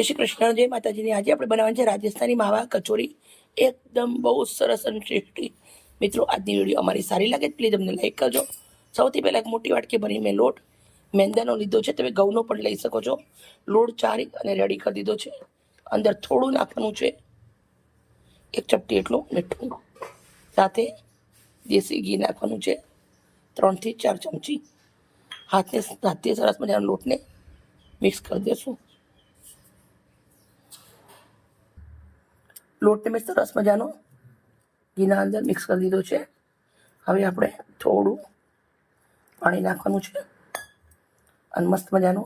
જય શ્રી કૃષ્ણ, જય માતાજીની. આજે આપણે બનાવવાની છે રાજસ્થાની માવા કચોરી. એકદમ બહુ સરસ અને ટેસ્ટી. મિત્રો, આજની વીડિયો અમારી સારી લાગે પ્લીઝ અમને લાઈક કરજો. સૌથી પહેલાં એક મોટી વાટકી ભરી મેં લોટ. મેંદાનો લીધો છે, તમે ઘઉંનો પણ લઈ શકો છો. લોટ ચારી અને રેડી કરી દીધો છે. અંદર થોડું નાખવાનું છે. એક ચપટી એટલું મીઠું. સાથે દેશી ઘી નાખવાનું છે. ત્રણથી ચાર ચમચી. હાથને હાથથી સરસ મજાના લોટને મિક્સ કરી દેશું. લોટને મેં સરસ મજાનો ઘીના અંદર મિક્સ કરી દીધો છે. હવે આપણે થોડું પાણી નાખવાનું છે અને મસ્ત મજાનો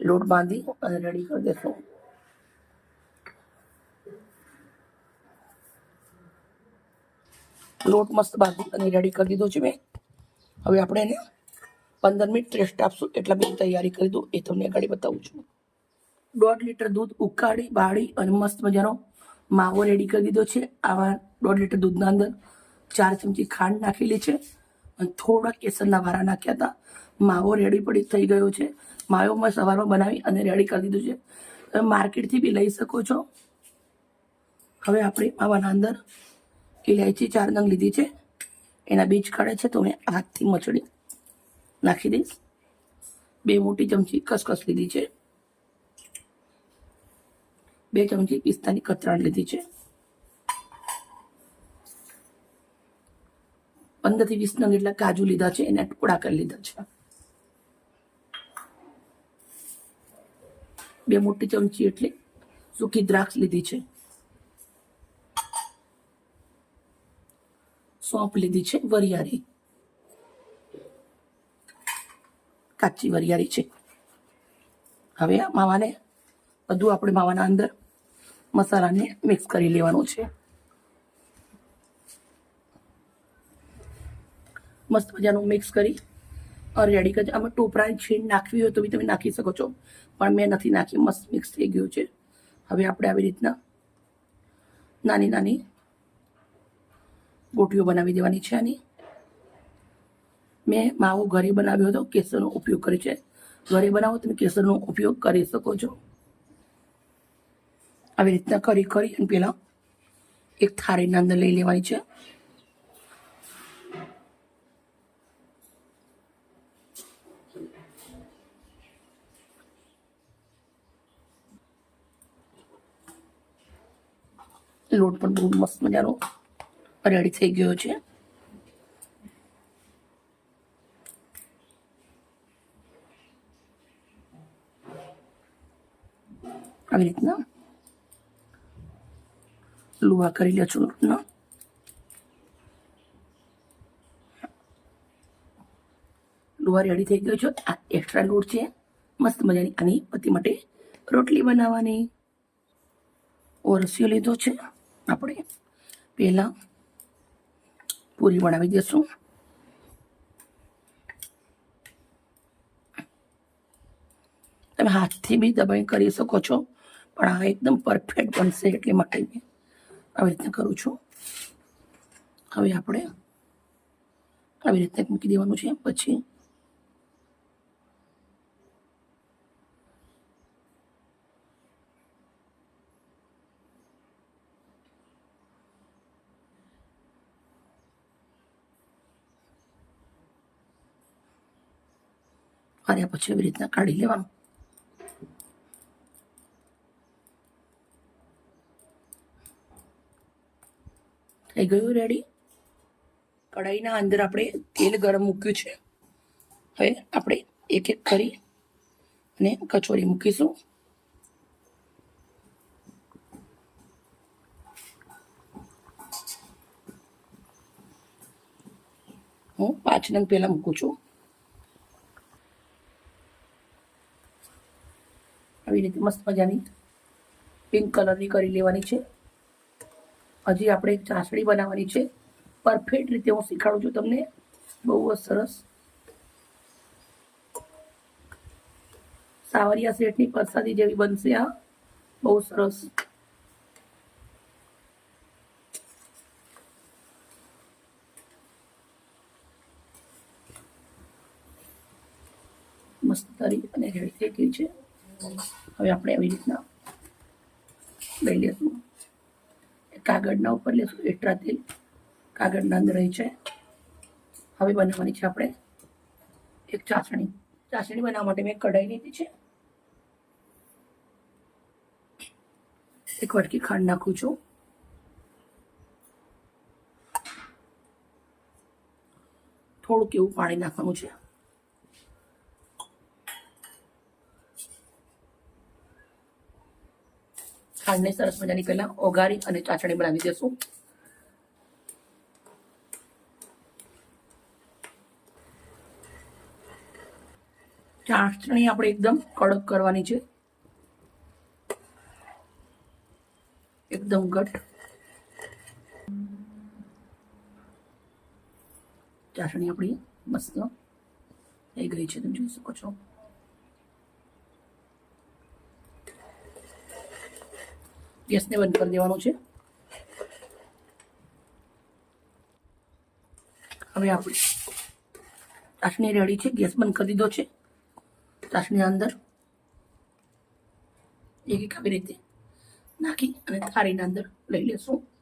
લોટ બાંધી અને રેડી કરી દેશું. લોટ મસ્ત બાંધી અને રેડી કરી દીધો છે મેં. હવે આપણે એને પંદર મિનિટ રેસ્ટ આપશું એટલા બધી તૈયારી કરી દઉં. એ તમને આગળ બતાવું છું. દોઢ લીટર દૂધ ઉકાળી, બાળી અને મસ્ત મજાનો માવો રેડી કરી દીધો છે. આવા દોઢ લીટર દૂધના અંદર ચાર ચમચી ખાંડ નાખેલી છે અને થોડા કેસરના વારા નાખ્યા હતા. માવો રેડી પડી થઈ ગયો છે. માવો મેં સવારમાં બનાવી અને રેડી કરી દીધું છે. તમે માર્કેટથી બી લઈ શકો છો. હવે આપણે માવાના અંદર ઇલાયચી ચાર નંગ લીધી છે. એના બીજ કાઢે છે તો મેં હાથથી મચડી નાખી દઈશ. બે મોટી ચમચી કસકસ લીધી છે. બે ચમચી પિસ્તાની કતરાણ લીધી છે. પંદરથી વીસ નંગ એટલા કાજુ લીધા છે, એના ટુકડા કરી લીધા છે. બે મોટી ચમચી એટલે સૂકી દ્રાક્ષ લીધી છે. સોંપ લીધી છે, વરિયાળી. કાચી વરિયાળી છે. હવે આ માવાને બધું આપણે માવાના અંદર મસાલાને મિક્સ કરી લેવાનું છે. મસ્ત મજાનું મિક્સ કરી. રેડી કરી. આમાં ટોપરાની છીણ નાખવી હોય તો બી તમે નાખી શકો છો. પણ મેં નથી નાખી. મસ્ત મિક્સ થઈ ગયું છે. હવે આપણે આવી રીતના નાની નાની ગોટીઓ બનાવી દેવાની છે આની. મેં માવો ઘરે બનાવ્યો હતો. કેસરનો ઉપયોગ કર્યો છે. ઘરે બનાવો તમે કેસરનો ઉપયોગ કરી શકો છો. આવી રીતના કરી કરી અને પેલા એક થાળીના અંદર લઈ લેવાની છે. લોટ પણ બહુ મસ્ત મજાનો રેડી થઈ ગયો છે. આવી રીતના લુવા કરી લે છું લોટનો લુવા રેડી થઈ ગયો છે. આ એક્સ્ટ્રા લોટ છે. મસ્ત મજાની આની પતિ માટે રોટલી બનાવવાની. ઓરસીઓ લીધો છે. આપણે પહેલાં પૂરી બનાવી દઈશું તમે હાથથી બી દબાઈ કરી શકો છો. પણ આ એકદમ પરફેક્ટ બનશે એટલે માટે. આવી રીતના કરું છું. હવે આપણે આવી રીતે મૂકી દેવાનું છે. પછી અને પછી એવી રીતના કાઢી લેવાનું. થઈ ગયું રેડી કઢાઈના અંદર આપણે તેલ ગરમ મૂક્યું છે. હવે આપણે એક એક કરી અને કચોરી મૂકીશું. હું પાંચ નંગ પહેલાં મૂકું છું. આવી રીતે મસ્ત મજાની પિંક કલરની કરી લેવાની છે. હજી આપણે એક ચાસણી બનાવવાની છે. પરફેક્ટ રીતે હું શીખવાડું છું તમને. બહુ જ સરસ. સાવરિયા શેઠની પરસાદી જેવી બનશે આ. બહુ સરસ. મસ્ત તરી અને રેડી થઈ ગઈ છે. હવે આપણે આવી રીતના લઈ લેશું કાગળના ઉપર લેશું. એટલા તેલ કાગળના અંદર રહી છે હવે બનાવવાની છે આપણે એક ચાસણી. ચાસણી બનાવવા માટે મેં કઢાઈ લીધી છે. એક વાટકી ખાંડ નાખું છું. થોડુંક એવું પાણી નાખવાનું છે. ખાંડને સરસ મજાની પહેલા ઓગાળી અને ચાસણી બનાવી દેશું. ચાસણી આપણે એકદમ કડક કરવાની છે. એકદમ ઘટ ચાસણી આપણી મસ્ત થઈ ગઈ છે, તમે જોઈ શકો છો. ગેસને બંધ કરી દેવાનો છે. હવે આપણે ચાસણી રેડી છે. ગેસ બંધ કરી દીધો છે. ચાસણી અંદર એક એક આવી રીતે નાખી અને થાળીના અંદર લઈ લેશું.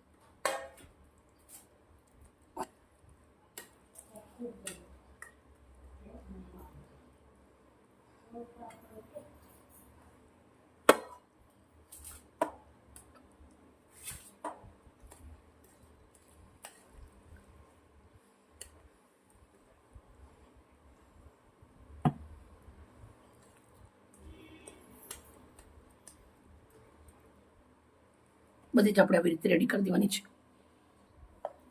બધી જ આપણે આવી રીતે રેડી કરી દેવાની છે.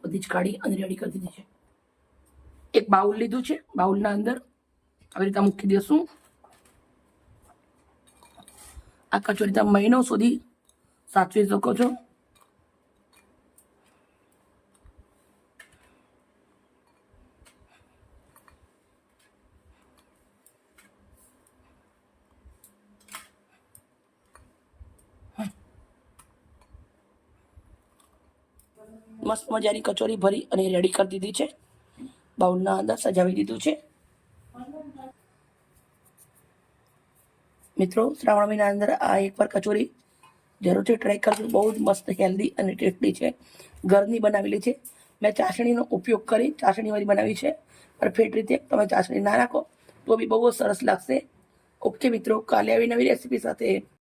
બધી જ કાઢી અને રેડી કરી દીધી છે. એક બાઉલ લીધું છે, બાઉલના અંદર આવી રીતે મૂકી દેશું. આ કચોરી તમે મહિનો સુધી સાચવી શકો છો. મસ્ત મજાની કચોરી ભરી અને રેડી કરી દીધી છે. બાઉલના અંદર સજાવી દીધું છે. મિત્રો, શ્રાવણ મહિના અંદર આ એકવાર કચોરી જરૂરથી ટ્રાય કરજો. બહુ જ મસ્ત હેલ્ધી અને ટેસ્ટી છે. ઘરની બનાવેલી છે. મેં ચાસણીનો ઉપયોગ કરી, ચાસણીવાળી બનાવી છે. પરફેક્ટ રીતે તમે ચાસણી ના નાખો તો બી બહુ સરસ લાગશે. ઓકે મિત્રો, કાલે આવી નવી રેસીપી સાથે.